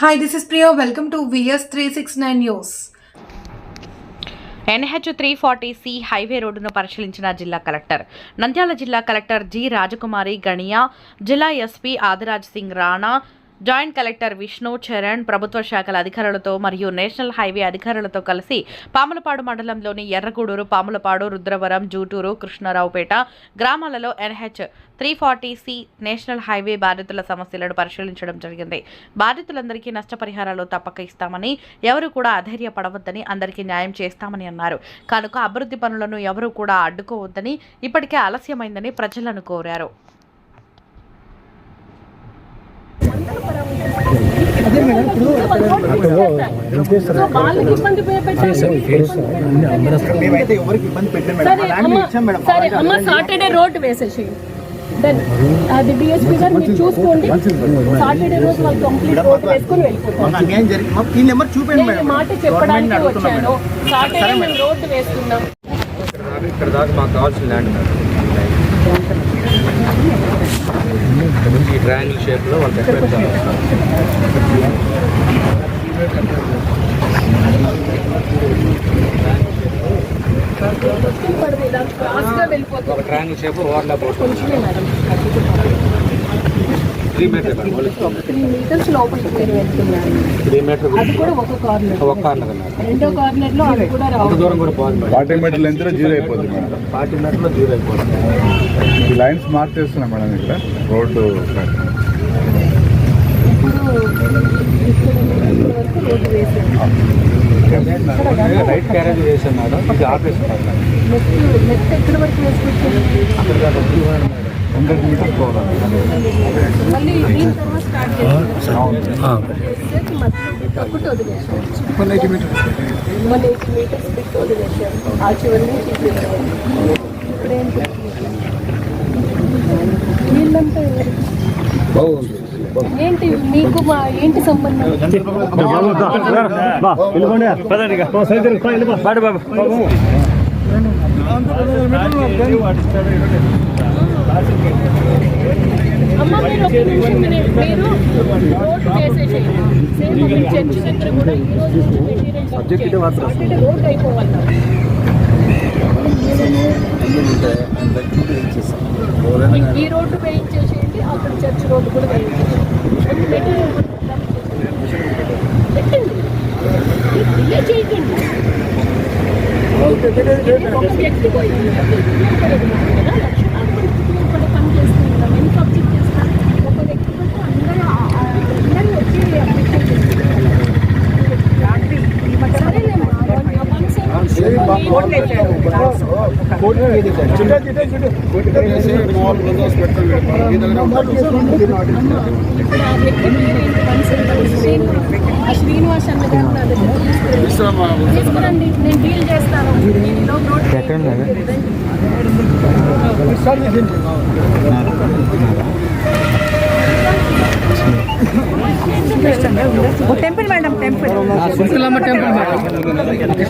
Hi, this is Priya. Welcome to VS369 News. NH three forty C highway రోడ్డును పరిశీలించిన జిల్లా collector Nandyal జిల్లా collector G రాజకుమారి గణియా జిల్లా SP Adiraj Singh Rana joint collector Vishnu Charan ప్రభుత్వ శాఖల అధికారులతో మరియు నేషనల్ హైవే అధికారులతో కలిసి పాములపాడు మండలంలోని ఎర్రగూడూరు పాములపాడు రుద్రవరం జూటూరు కృష్ణారావుపేట గ్రామాలలో NH three forty C national highway బాధితుల సమస్యలను పరిశీలించడం జరిగింది. బాధితులందరికీ నష్టపరిహారాలు తప్పక ఇస్తామని ఎవరు కూడా అధైర్యపడవద్దని అందరికీ న్యాయం చేస్తామని అన్నారు. కనుక అభివృద్ధి పనులను ఎవరూ కూడా అడ్డుకోవద్దని ఇప్పటికే ఆలస్యమైందని ప్రజలను కోరారు వాళ్ళకి ఇబ్బంది పెట్టాలి మేమైతే ఎవరికి ఇబ్బంది పెట్టాం మేడం సరే ఆ ల్యాండ్ అమ్మ మేము ఇచ్చాం మేడం సరే అమ్మ సాటర్డే రోడ్ వేసేసి అది డిఎస్పీ గారు మీరు చూసుకోండి సాటర్డే రోజు వాళ్ళు కంప్లీట్ రోడ్ వెళ్ళిపోతాం ఈ మాట చెప్పడానికి వచ్చాను సాటర్డే మేము రోడ్డు ఇక్కడ దాకా మాకు కావాల్సిన ల్యాండ్ ఈ ట్రయాంగిల్ షేప్లో వాళ్ళు డెకరేట్ ఒక ట్రయాంగిల్ షేప్ ఓవర్లాప్ కొంచెమే madam three meter madam three meters లోపలికి మీరు వెళ్తున్నారు త్రీ మీటర్ అది కూడా ఒక కార్నర్ ఒక కార్నర్ మేడం రెండో కార్నర్లో అది కూడా అంత రావాలి దూరం కూడా బాగుంది madam forty meter length zero అయిపోతుంది మేడం ఫార్టీ మీటర్లో జీరో అయిపోతుంది ఈ లైన్స్ మార్క్ చేస్తున్నాం మేడం ఇక్కడ రోడ్డు రోడ్డు వేసాము రైట్ క్యారేజ్ చేసాం మేడం ఇది ఆఫీస్ నెక్స్ట్ నెక్స్ట్ ఎక్కడ వరకు వేసుకొచ్చారు హండ్రెడ్ మీటర్స్ పోవాలి మళ్ళీ దీని తర్వాత start one eighty meters bit వదిలేసాం ఆ చివరి నుంచి ఇప్పుడేంటి వీళ్ళంతా ఎవరు? ఏంటి మీకు మా ఏంటి సంబంధం? అమ్మ మీరు ఒక నిమిషం వినండి. మీరు రోడ్డు వేసేసేయండి. సేమ్ అక్కడ చర్చి దగ్గర కూడా ఈ రోజు నుంచి మెటీరియల్ సాటర్డే రోడ్ అయిపోవాలి మీకు ఈ రోడ్డు వేయించేసేయండి అక్కడ చర్చ్ రోడ్డు కూడా వేయించేసేయండి శ్రీనివాస్ అన్న గారు నా దగ్గర తీసుకురండి నేను డీల్ చేస్తాను temple. Madam temple temple madam.